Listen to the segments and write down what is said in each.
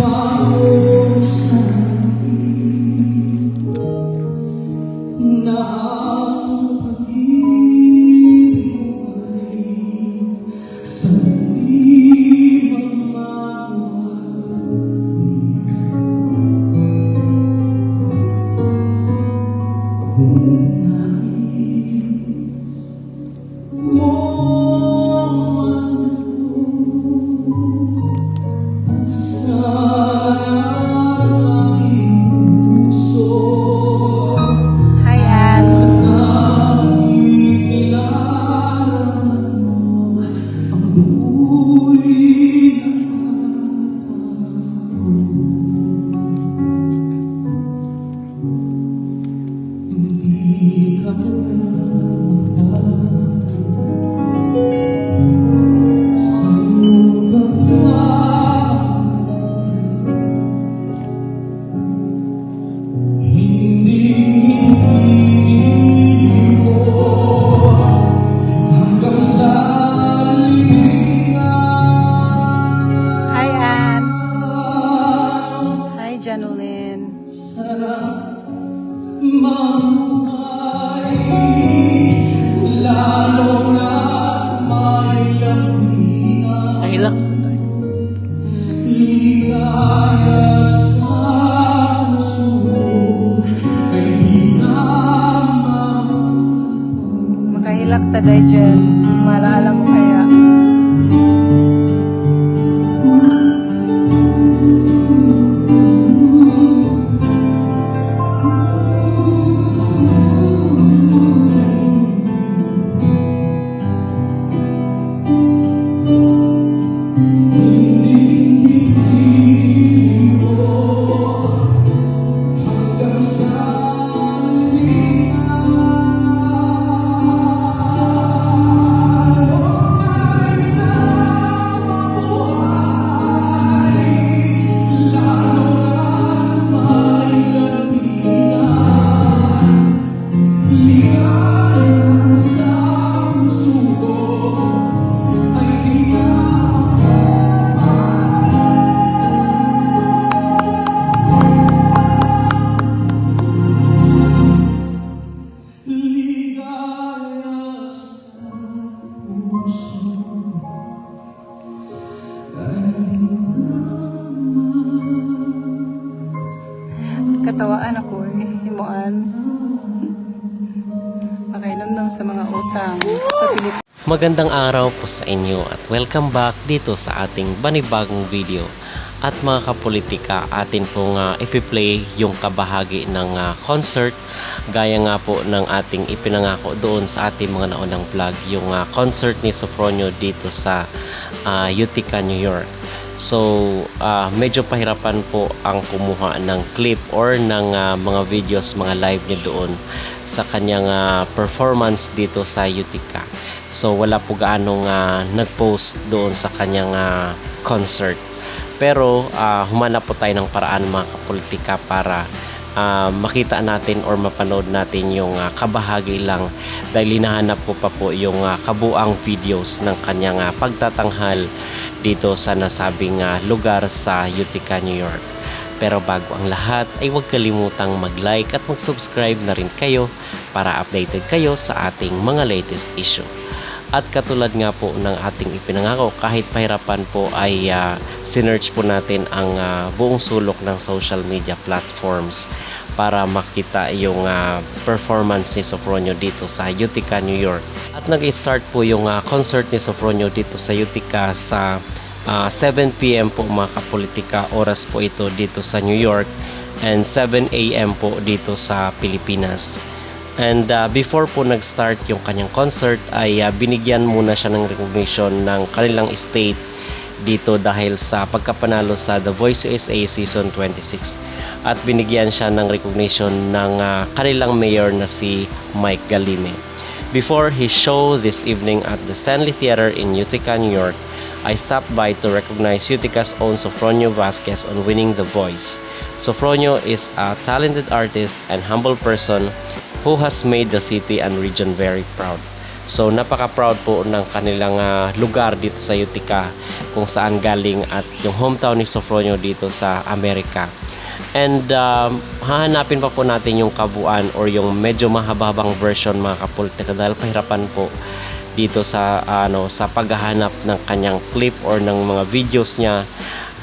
Sumamo sa Makahilak ta day dyan. Malaala mo Katawaan ako eh. Himuan. Makailamdam sa mga utang sa Pilipinas. Magandang araw po sa inyo at welcome back dito sa ating banibagong video. At mga kapolitika, atin pong uh, ipiplay yung kabahagi ng ah, concert gaya nga po ng ating ipinangako doon sa ating mga naunang vlog yung ah, concert ni Sofronio dito sa ah, Utica, New York. So, ah, medyo pahirapan po ang kumuha ng clip or ng ah, mga videos, mga live niya doon sa kanyang ah, performance dito sa Utica. So, wala po gaanong ah, nag-post doon sa kanyang ah, concert. Pero, ah, humanap po tayo ng paraan mga kapolitika para ah, makita natin or mapanood natin yung ah, kabahagi lang dahil hinahanap ko pa po yung ah, kabuang videos ng kanyang ah, pagtatanghal dito sa nasabing ah, lugar sa Utica, New York. Pero bago ang lahat ay huwag kalimutang mag-like at mag-subscribe na rin kayo para updated kayo sa ating mga latest issue. At katulad nga po ng ating ipinangako, kahit pahirapan po ay uh, sinerch po natin ang ah, buong sulok ng social media platforms para makita yung ah, performance ni Sofronio dito sa Utica, New York. At nag-start po yung ah, concert ni Sofronio dito sa Utica sa ah, 7pm po mga kapolitika. Oras po ito dito sa New York and 7am po dito sa Pilipinas. And uh, before po nag-start yung kanyang concert ay uh, binigyan muna siya ng recognition ng kanilang state dito dahil sa pagkapanalo sa The Voice USA Season 26 at binigyan siya ng recognition ng uh, kanilang mayor na si Mike Galime. Before his show this evening at the Stanley Theater in Utica, New York, I stopped by to recognize Utica's own Sofronio Vasquez on winning The Voice. Sofronio is a talented artist and humble person who has made the city and region very proud. So napaka-proud po ng kanilang ah, lugar dito sa Utica kung saan galing at yung hometown ni Sofronio dito sa Amerika. And um, hahanapin pa po natin yung kabuuan or yung medyo mahababang version mga kapolitika dahil pahirapan po dito sa ano sa paghahanap ng kanyang clip or ng mga videos niya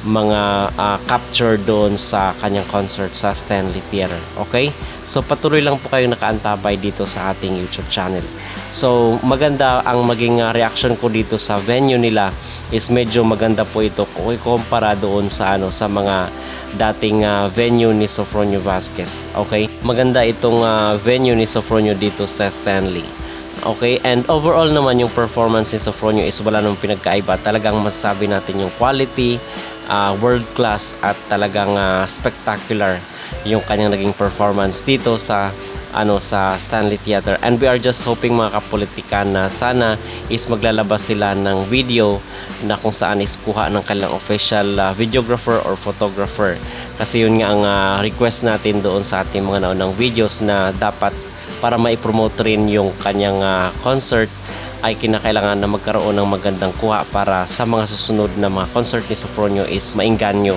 mga ah, capture doon sa kanyang concert sa Stanley Theater. Okay? So patuloy lang po kayong nakaantabay dito sa ating YouTube channel. So maganda ang maging ah, reaction ko dito sa venue nila is medyo maganda po ito kung ikumpara doon sa ano sa mga dating ah, venue ni Sofronio Vasquez. Okay? Maganda itong ah, venue ni Sofronio dito sa Stanley. Okay, and overall naman yung performance ni Sofronio is wala namang pinagkaiba. Talagang masasabi natin yung quality, ah, world class at talagang ah, spectacular yung kanyang naging performance dito sa ano sa Stanley Theater and we are just hoping mga kapolitika na sana is maglalabas sila ng video na kung saan is kuha ng kanilang official ah, videographer or photographer kasi yun nga ang ah, request natin doon sa ating mga naunang videos na dapat para ma-promote rin yung kanyang ah, concert ay kinakailangan na magkaroon ng magandang kuha para sa mga susunod na mga concert ni Sofronio is mainganyo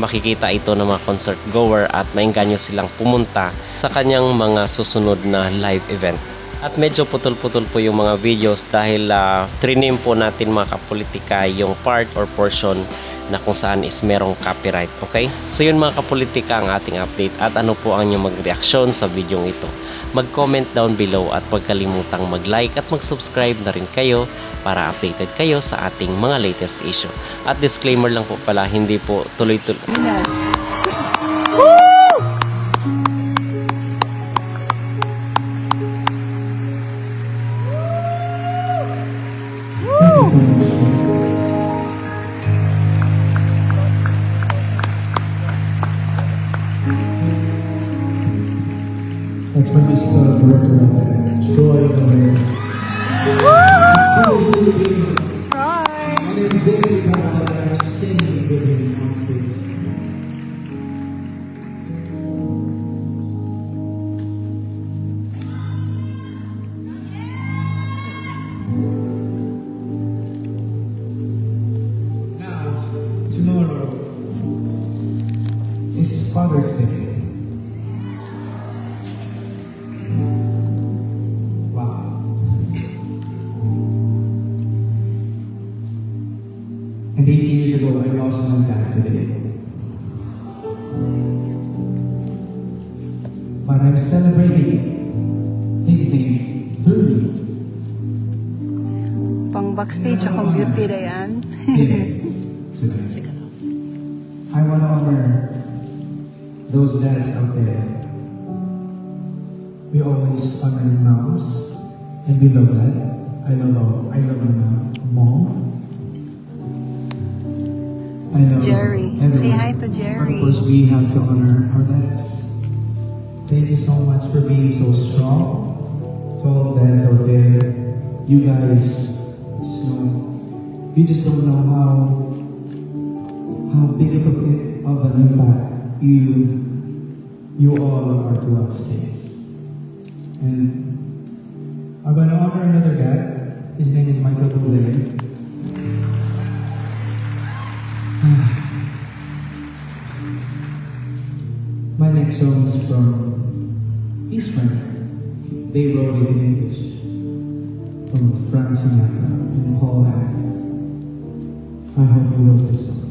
makikita ito ng mga concert goer at mainganyo silang pumunta sa kanyang mga susunod na live event. At medyo putol-putol po yung mga videos dahil uh, trinim po natin mga kapolitika yung part or portion na kung saan is merong copyright. Okay? So yun mga kapolitika ang ating update at ano po ang inyong magreaksyon sa video ito. Mag-comment down below at huwag kalimutang mag-like at mag-subscribe na rin kayo para updated kayo sa ating mga latest issue. At disclaimer lang po pala, hindi po tuloy-tuloy. Yes. করে And eight years ago, I lost my dad today. But I'm celebrating his name through me. Pang backstage akong beauty na yan. I want to honor those dads out there. We always honor moms, and we love that. I love I love my mom. I love Jerry. everyone. Say hi to Jerry. Of course, we have to honor our dads. Thank you so much for being so strong. To all dads out there, you guys just know, you just don't know how how big of, a, of an impact you you all are to us kids. And uh, I'm gonna honor another dad. His name is Michael Bublé. My next song is from friend. They wrote it in English. From Frank Sinatra and Paul Hackett. I hope you love this song.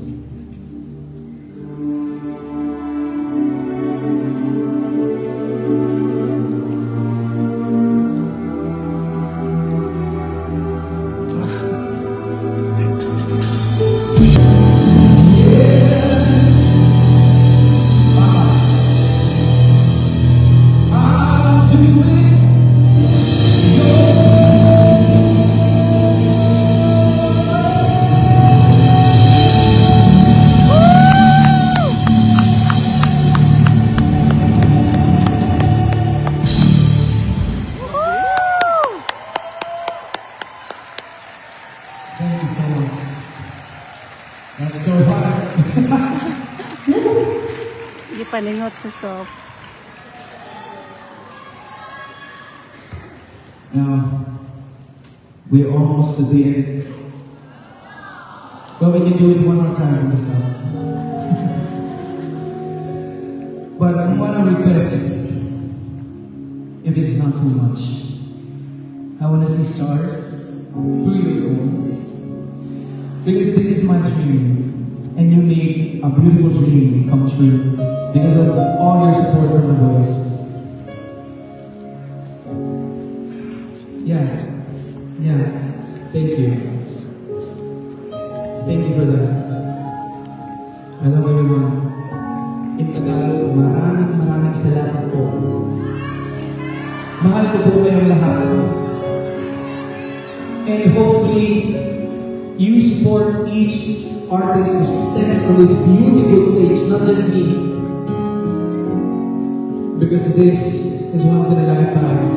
That's so hard. Hindi paningot sa soft. Now, We're almost to the end. But we can do it one more time this but I want to request, if it's not too much, I want to see stars through your phones. Because this is my dream. And you made a beautiful dream come true because of all your support from the boys. Thank you. Thank you for that. Alam mo everyone, in Tagalog, maraming maraming salamat po. Mahal ko po kayong lahat. And hopefully, you support each artist who stands on this beautiful stage, not just me. Because this is once in a lifetime.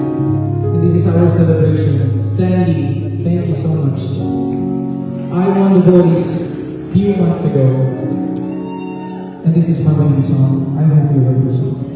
And this is our celebration. Stanley, thank you so much. I won the voice a few months ago. And this is my winning song. I hope you love this song.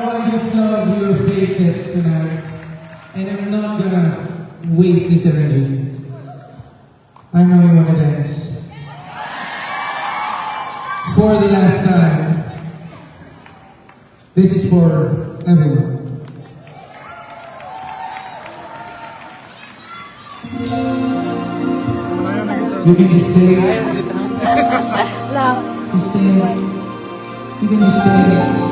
I just love your faces tonight. And I'm not gonna waste this energy. I know you wanna dance. For the last time. This is for everyone. You can just stay. Lang. You stay. You can just stay.